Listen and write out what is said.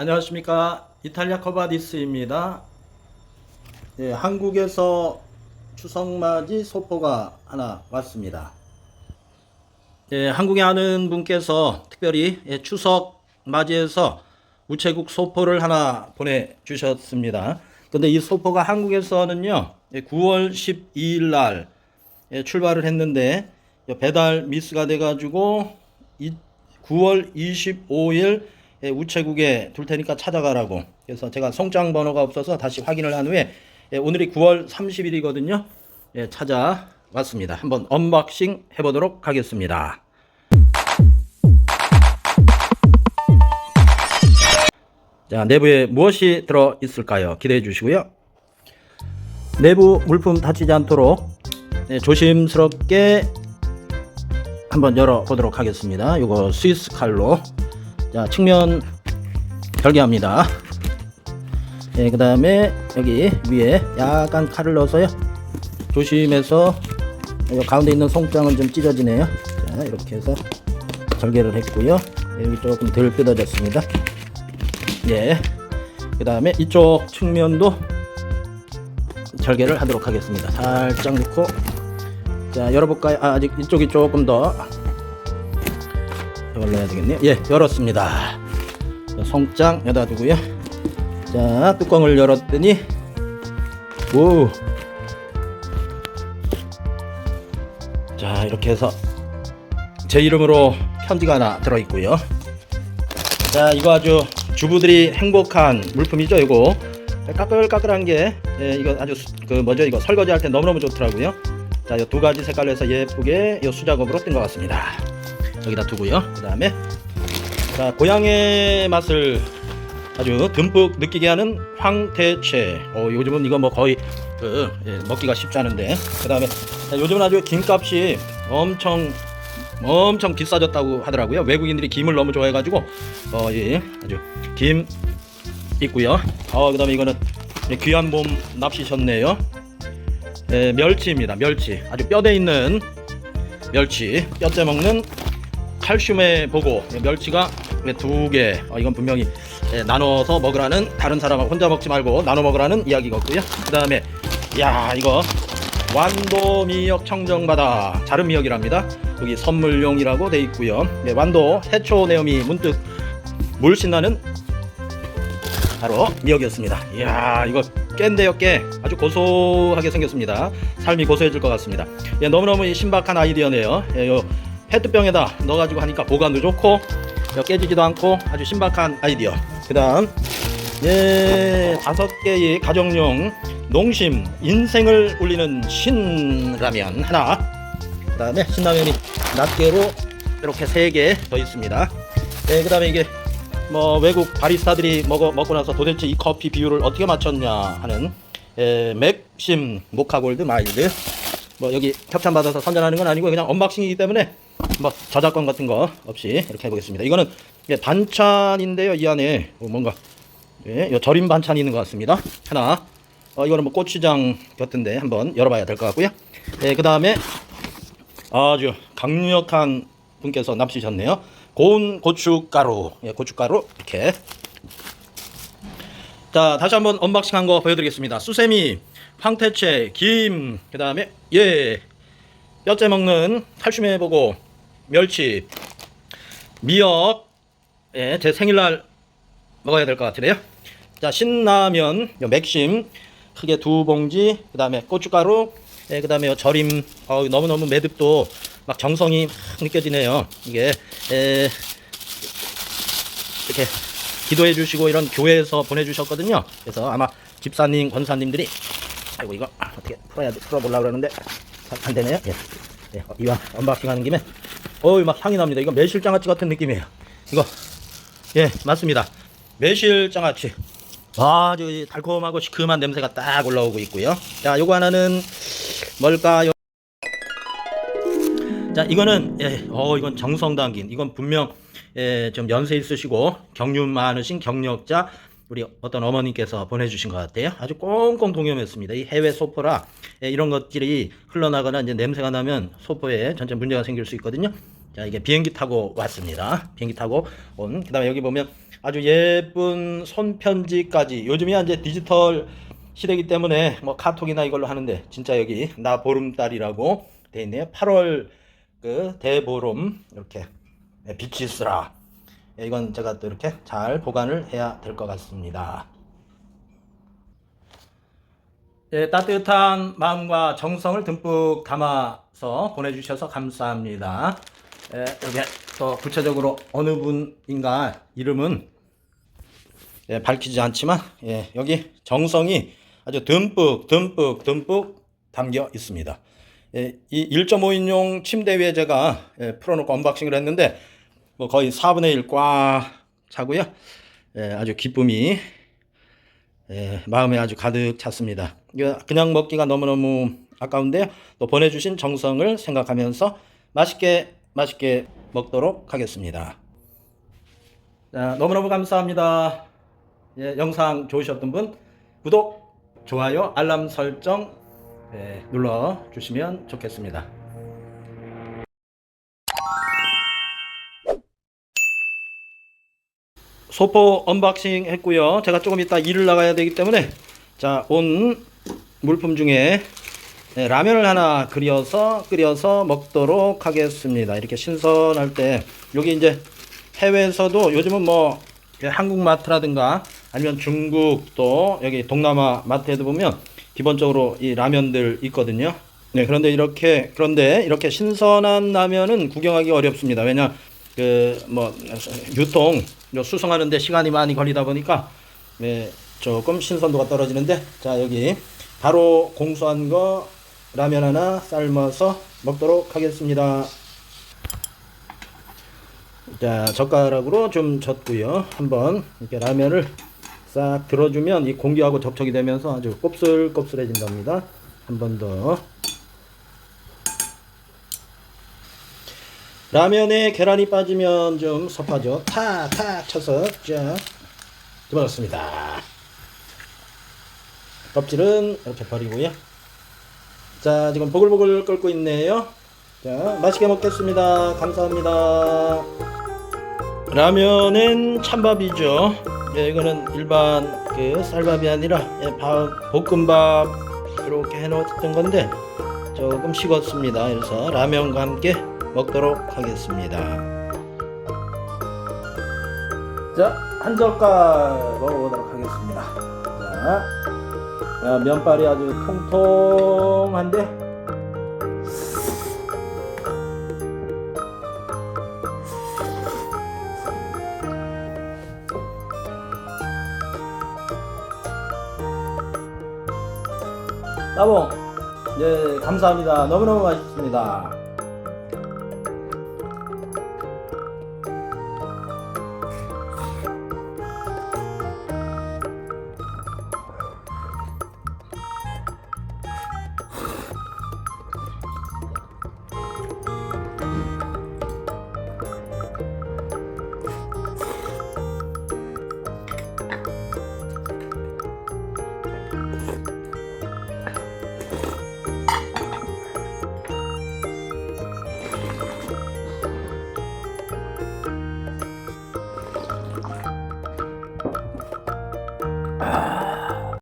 안녕하십니까 이탈리아 커바디스입니다. 예, 한국에서 추석맞이 소포가 하나 왔습니다. 예, 한국에 아는 분께서 특별히 예, 추석 맞이해서 우체국 소포를 하나 보내주셨습니다. 근데 이 소포가 한국에서는요, 예, 9월 12일 날 예, 출발을 했는데 예, 배달 미스가 돼가지고 이 9월 25일 예, 우체국에 둘 테니까 찾아가라고. 그래서 제가 송장 번호가 없어서 다시 확인을 한 후에 예, 오늘이 9월 30일이거든요. 예, 찾아왔습니다. 한번 언박싱 해보도록 하겠습니다. 자, 내부에 무엇이 들어 있을까요? 기대해 주시고요. 내부 물품 다치지 않도록 네, 조심스럽게 한번 열어 보도록 하겠습니다. 이거 스위스 칼로 자 측면 절개합니다. 네, 그 다음에 여기 위에 약간 칼을 넣어서요. 조심해서 이 가운데 있는 송장은 좀 찢어지네요. 자 이렇게 해서 절개를 했고요. 여기 조금 덜 뜯어졌습니다. 예. 그 다음에 이쪽 측면도 절개를 하도록 하겠습니다. 살짝 넣고 자 열어볼까요? 아, 아직 이쪽이 조금 더 이걸로 해야 되겠네요. 예, 열었습니다. 자, 송장 여기다 두고요. 자, 뚜껑을 열었더니 오. 자, 이렇게 해서 제 이름으로 편지가 하나 들어 있고요. 자, 이거 아주 주부들이 행복한 물품이죠, 이거. 까끌까끌한 게 예, 이거 아주 수- 그 뭐죠, 이거 설거지 할 때 너무너무 좋더라고요. 자, 이 두 가지 색깔로 해서 예쁘게 이 수작업으로 뜬 것 같습니다. 여기다 두고요. 그 다음에 자 고향의 맛을 아주 듬뿍 느끼게 하는 황태채. 어, 요즘은 이거 뭐 거의 그 예, 먹기가 쉽지 않은데. 그 다음에 요즘은 아주 김값이 엄청 엄청 비싸졌다고 하더라고요. 외국인들이 김을 너무 좋아해가지고 어, 예, 아주 김 있고요. 어, 그다음에 이거는 귀한 몸 납시셨네요. 예, 멸치입니다. 멸치. 아주 뼈대 있는 멸치. 뼈째 먹는 칼슘의 보고 예, 멸치가 두 개. 어, 이건 분명히 예, 나눠서 먹으라는 다른 사람하고 혼자 먹지 말고 나눠 먹으라는 이야기거고요. 그 다음에 야 이거 완도 미역 청정바다 자른 미역이랍니다. 여기 선물용이라고 돼 있고요. 예, 완도 해초 내음이 문득 물씬 나는 바로 미역이었습니다. 이야 이거 깬데요 깨 아주 고소하게 생겼습니다. 삶이 고소해질 것 같습니다. 예, 너무너무 이 신박한 아이디어네요. 예, 요 페트병에다 넣어가지고 하니까 보관도 좋고 요 깨지지도 않고 아주 신박한 아이디어. 그 다음 예 다섯 개의 가정용 농심 인생을 울리는 신라면 하나. 그 다음에 신라면이 낱개로 이렇게 세 개 더 있습니다. 예, 그 다음에 이게 뭐 외국 바리스타들이 먹어 먹고 나서 도대체 이 커피 비율을 어떻게 맞췄냐 하는 에, 맥심 모카골드 마일드 뭐 여기 협찬 받아서 선전하는 건 아니고 그냥 언박싱이기 때문에 뭐 저작권 같은 거 없이 이렇게 해보겠습니다. 이거는 예, 반찬인데요. 이 안에 뭐 뭔가 예, 요 절임 반찬이 있는 것 같습니다. 하나 어, 이거는 뭐 고추장 같은데 한번 열어봐야 될 것 같고요. 예, 그 다음에 아주 강력한 분께서 납치셨네요. 고운 고춧가루, 예, 고춧가루 이렇게. 자, 다시 한번 언박싱한 거 보여드리겠습니다. 수세미, 황태채, 김, 그 다음에 예, 뼈째 먹는 칼슘에 보고 멸치, 미역, 예, 제 생일날 먹어야 될 것 같으네요. 자, 신라면, 요 맥심 크게 두 봉지, 그 다음에 고춧가루, 예, 그 다음에 절임, 어, 너무너무 매듭도 막 정성이 막 느껴지네요. 이게, 에, 이렇게 기도해 주시고 이런 교회에서 보내주셨거든요. 그래서 아마 집사님, 권사님들이, 아이고, 이거 어떻게 풀어야 돼, 풀어보려고 그러는데, 잘안 되네요. 예. 예, 어, 이왕 언박싱 하는 김에, 어이, 막 향이 납니다. 이거 매실장아찌 같은 느낌이에요. 이거, 예, 맞습니다. 매실장아찌. 아주 달콤하고 시큼한 냄새가 딱 올라오고 있고요. 자, 요거 하나는 뭘까요? 자, 이거는 예, 어 이건 정성 담긴. 이건 분명 예, 좀 연세 있으시고 경륜 많으신 경력자 우리 어떤 어머님께서 보내주신 것 같아요. 아주 꽁꽁 동염했습니다. 이 해외 소포라 예, 이런 것들이 흘러나거나 이제 냄새가 나면 소포에 전체 문제가 생길 수 있거든요. 자 이게 비행기 타고 왔습니다. 비행기 타고 온. 그 다음에 여기 보면 아주 예쁜 손편지까지. 요즘이 이제 디지털 시대이기 때문에 뭐 카톡이나 이걸로 하는데 진짜 여기 나 보름달이라고 돼 있네요. 8월 그 대보름 이렇게 네, 있으라. 예, 이건 제가 또 이렇게 잘 보관을 해야 될 것 같습니다. 예, 따뜻한 마음과 정성을 듬뿍 담아서 보내주셔서 감사합니다. 예, 여기 또 구체적으로 어느 분인가 이름은 예, 밝히지 않지만 예, 여기 정성이 아주 듬뿍 듬뿍 듬뿍 담겨 있습니다. 예, 이 1.5인용 침대 위에 제가 예, 풀어놓고 언박싱을 했는데 뭐 거의 4분의 1꽉 차고요. 예, 아주 기쁨이 예, 마음에 아주 가득 찼습니다. 그냥 먹기가 너무너무 아까운데요. 또 보내주신 정성을 생각하면서 맛있게 맛있게 먹도록 하겠습니다. 자, 너무너무 감사합니다. 예, 영상 좋으셨던 분 구독, 좋아요, 알람 설정 예, 눌러 주시면 좋겠습니다. 소포 언박싱 했고요. 제가 조금 이따 일을 나가야 되기 때문에 자, 온 물품 중에 네, 라면을 하나 끓여서 끓여서 먹도록 하겠습니다. 이렇게 신선할 때 여기 이제 해외에서도 요즘은 뭐 한국 마트라든가 아니면 중국 또 여기 동남아 마트에도 보면 기본적으로 이 라면들 있거든요. 네, 그런데 이렇게 그런데 이렇게 신선한 라면은 구경하기 어렵습니다. 왜냐 그 뭐 유통 요 수송하는데 시간이 많이 걸리다 보니까 네, 조금 신선도가 떨어지는데 자 여기 바로 공수한 거 라면 하나 삶아서 먹도록 하겠습니다. 자 젓가락으로 좀 젓고요. 한번 이렇게 라면을 싹 들어주면 이 공기하고 접촉이 되면서 아주 곱슬곱슬해진답니다. 한 번 더. 라면에 계란이 빠지면 좀 섭하죠. 탁탁 쳐서 쫙 집어넣습니다. 껍질은 이렇게 버리고요. 자, 지금 보글보글 끓고 있네요. 자, 맛있게 먹겠습니다. 감사합니다. 라면은 찬밥이죠. 예, 이거는 일반 그 쌀밥이 아니라 예, 밥, 볶음밥 이렇게 해놓았던 건데 조금 식었습니다. 그래서 라면과 함께 먹도록 하겠습니다. 자, 한 젓갈 먹어보도록 하겠습니다. 자, 아, 면발이 아주 통통한데 나봉 네 감사합니다 너무너무 맛있습니다